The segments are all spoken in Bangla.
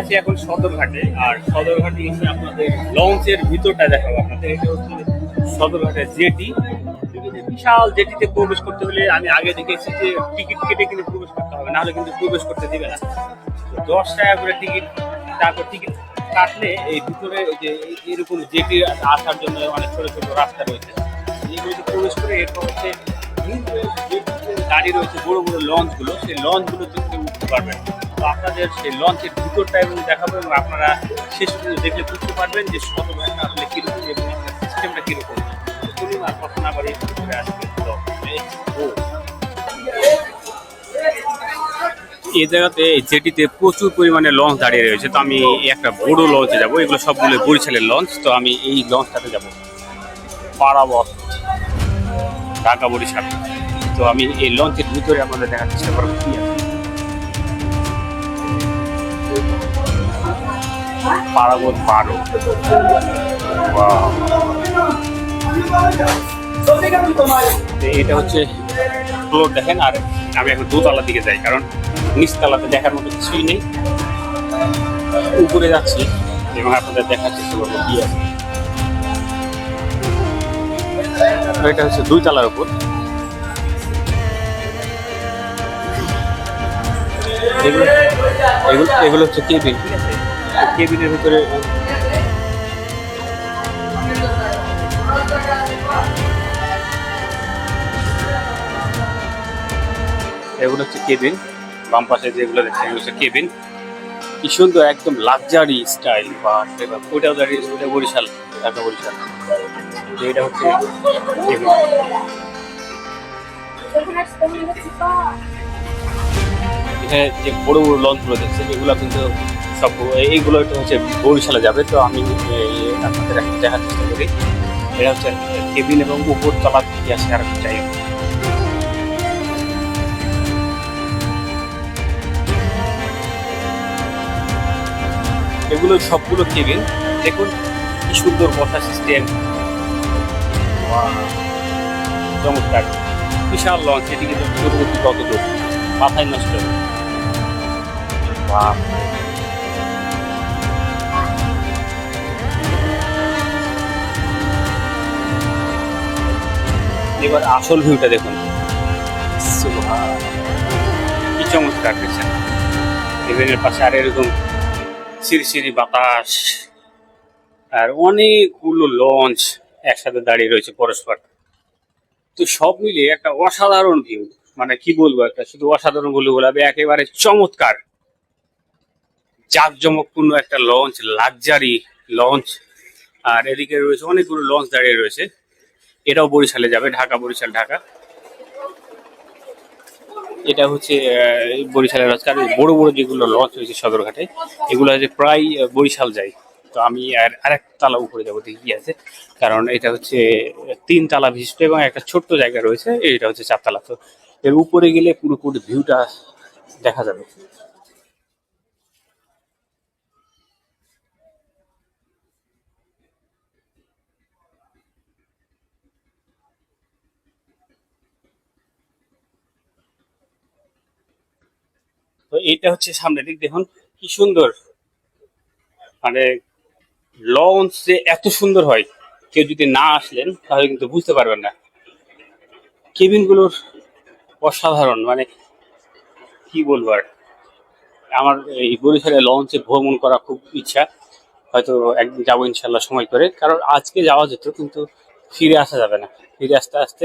আছি এখন সদরঘাটে। আর সদরঘাটে এসে আপনাদের লঞ্চের ভিতরটা দেখাবো আপনাদের। এটা হচ্ছে সদরঘাটের জেটি। বিশাল জেটিতে প্রবেশ করতে হলে আমি আগে দেখেছি যে টিকিট কেটে কিন্তু প্রবেশ করতে হবে, নাহলে কিন্তু প্রবেশ করতে দিবে না। দশ টাকা করে টিকিট, তারপর টিকিট কাটলে এই ভিতরে যে এরকম জেটি আসার জন্য অনেক ছোট ছোট রাস্তা রয়েছে। এইগুলোতে প্রবেশ করে এরপর হচ্ছে গাড়ি রয়েছে বড় বড় লঞ্চগুলো, সেই লঞ্চগুলোতে উঠে উঠতে পারবেন। আপনাদের সেই লঞ্চের ভিতরটা এবং দেখাবো এবং আপনারা শেষ পর্যন্ত দেখলে বুঝতে পারবেন যে শতভাগটা আসলে কীরকম এবং সিস্টেমটা কীরকম। চলুন আর কথা না বাড়িয়ে শুরু করে আসবে এই জায়গাতে জেটিতে প্রচুর পরিমাণে লঞ্চ দাঁড়িয়ে রয়েছে। তো আমি একটা বড় লঞ্চে যাব। এগুলো সবগুলো বরিশালের লঞ্চ। তো আমি এই লঞ্চটাতে যাব। পারাবত ঢাকা বরিশাল। তো আমি এই লঞ্চের ভিতরে আপনাদের দেখার চেষ্টা করব। কি আছে? পারাবত বারো. এটা হচ্ছে ফ্লোর দেখেন, আর আমি এখন দোতলার দিকে যাই, কারণ নিচতলাতে দেখার মতো কিছুই নেই। উপরে যাচ্ছি, এবং আপনাদের দেখার চেষ্টা করব কি আছে। এটা হচ্ছে দুই তলার উপর। এগুলো এগুলো হচ্ছে কেবিন ঠিক আছে? কেবিনের ভিতরে এগুলো হচ্ছে কেবিন। বাম পাশে যেগুলো দেখছেন, এগুলো হচ্ছে কেবিন। কি সুন্দর, একদম লাক্সারি স্টাইল বা ওইটাও দাঁড়িয়ে ওইটা বরিশাল, ঢাকা বরিশাল। এটা হচ্ছে কেবিন। এখানে যে বড় বড় লঞ্চগুলো দেখছেন, এগুলো কিন্তু সব, এইগুলো একটু হচ্ছে বরিশালে যাবে, তো আমি আপনাদের একটা দেখার চেষ্টা করি। এটা হচ্ছে কেবিন এবং উপর তলা কি আছে আর যাই এগুলো সবগুলো কেবিন। দেখুন, কি সুন্দর বসা সিস্টেম চমৎকার। বিশাল লঞ্চ এটি কিন্তু দূরবর্তী কত দূর। মাথায় নষ্ট বাপ এবার আসল ভিউটা দেখুন। কি চমৎকার দেখছেন। ইভেনের পাশে আর এরকম সিরসিরি বাতাস আর অনেকগুলো লঞ্চ একসাথে দাঁড়িয়ে রয়েছে পরস্পর। তো সব মিলিয়ে একটা অসাধারণ ভিউ মানে কি বলব একটা, শুধু অসাধারণ বলব বলবে একেবারে চমৎকার। জাঁকজমকপূর্ণ একটা লঞ্চ লাক্সারি লঞ্চ আর এদিকে রয়েছে অনেকগুলো লঞ্চ দাঁড়িয়ে রয়েছে। এটাও বরিশালে যাবে, ঢাকা, বরিশাল, ঢাকা। এটা হচ্ছে বরিশালের লঞ্চ কারণ বড় বড় যেগুলো লঞ্চ হয়েছে সদরঘাটে এগুলো হচ্ছে প্রায় বরিশাল যায়। তো আমি আর আরেক তালা উপরে যাব, দেখি আছে। কারণ এটা হচ্ছে তিন তালা বিশিষ্ট এবং একটা ছোট্ট জায়গা রয়েছে এটা হচ্ছে চারতলা। তো এর উপরে গেলে পুরোপুরি ভিউটা দেখা যাবে। তো এইটা হচ্ছে সামনের দিক দেখুন, কি সুন্দর। মানে লঞ্চ যে এত সুন্দর হয়, কেউ যদি না আসলেন, তাহলে কিন্তু বুঝতে পারবেন না। কেবিনগুলোর অসাধারণ মানে কি বলব আর। আমার এই বরিশালে লঞ্চে ভ্রমণ করা খুব ইচ্ছা, হয়তো একদিন যাব ইনশাল্লাহ সময় করে, কারণ আজকে যাওয়া যেত, কিন্তু ফিরে আসা যাবে না। ফিরে আসতে আসতে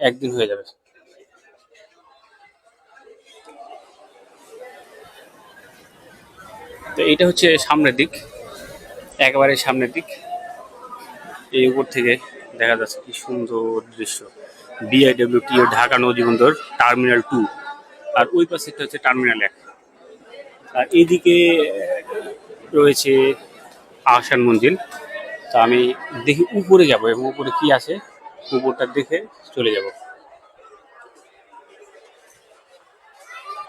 একদিন হয়ে যাবে। তো এইটা হচ্ছে সামনের দিক, একেবারে সামনের দিক। এই উপর থেকে দেখা যাচ্ছে কি সুন্দর দৃশ্য। B I W T Dhaka নদীবন্দর, terminal two. আর ওই পাশে একটা হচ্ছে টার্মিনাল এক। আর এইদিকে রয়েছে আহসান মন্দির তো আমি দেখি উপরে যাব এবং উপরে কি আছে, উপরটা দেখে চলে যাব।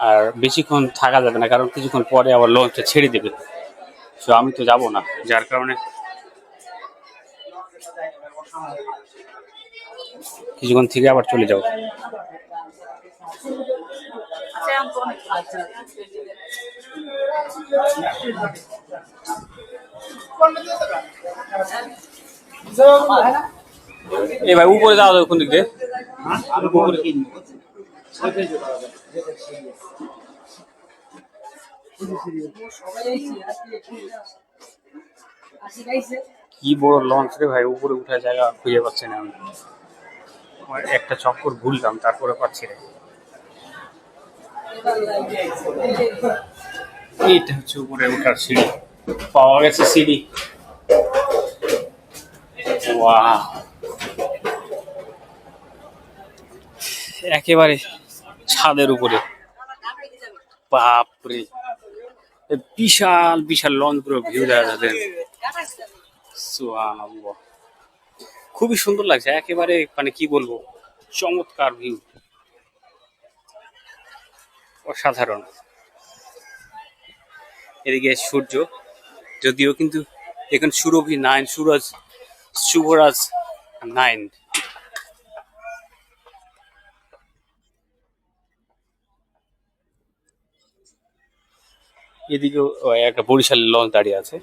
আর বেশিক্ষণ থাকা যাবে না কারণ কিছুক্ষণ পরে আবার লঞ্চটা ছেড়ে দেবে। তো আমি তো যাব না যার কারণে কিছুক্ষণ থেকে আবার চলে যাও Até um এ ভাই উপরে যাওয়া যাবে কোন দিক দিয়ে? কি বড় লঞ্চ রে ভাই, উপরে উঠার জায়গা খুঁজে পাচ্ছি না আমি। একটা চক্কর ঘুরলাম, তারপরে পাচ্ছি রে এইটা হচ্ছে উপরে উঠার সিঁড়ি। পাওয়া গেছে সিঁড়ি। একেবারে ছাদের উপরে। বাপরে। বিশাল বিশাল লঞ্চ পুরো ভিউ দেখা যাবে খুবই সুন্দর লাগছে, একেবারে মানে কি বলব, চমৎকার ভিউ অসাধারণ। এদিকে সূর্য, যদিও কিন্তু এখন সুরভি নাইন, সুরজ শুভরাজ নাইন। এদিকেও একটা বরিশাল লঞ্চ দাঁড়িয়ে আছে।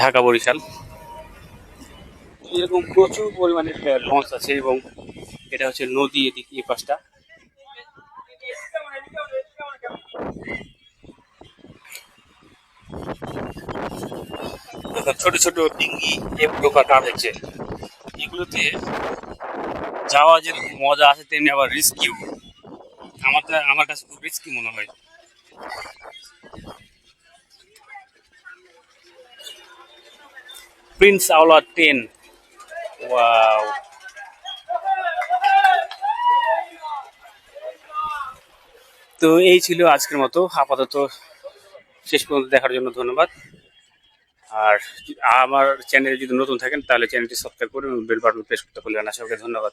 ঢাকা বরিশাল। এরকম প্রচুর পরিমাণে লঞ্চ আছে এবং এটা হচ্ছে নদী এদিকে, এই পাশটা। ছোট ছোট ডিঙ্গি নৌকা কার হচ্ছে। এগুলোতে যাওয়া যে মজা আছে, তেমনি আবার রিস্কিও আমার আমার কাছে খুব রিস্কি মনে হয়। প্রিন্স আওলা টেন ওয়াও তো এই ছিল আজকের মতো। আপাতত শেষ পর্যন্ত দেখার জন্য ধন্যবাদ। আর আমার চ্যানেলে যদি নতুন থাকেন, তাহলে চ্যানেলটি সাবস্ক্রাইব করুন বেল বাটন প্রেস করতে ভুলবেন না। সবাইকে ধন্যবাদ।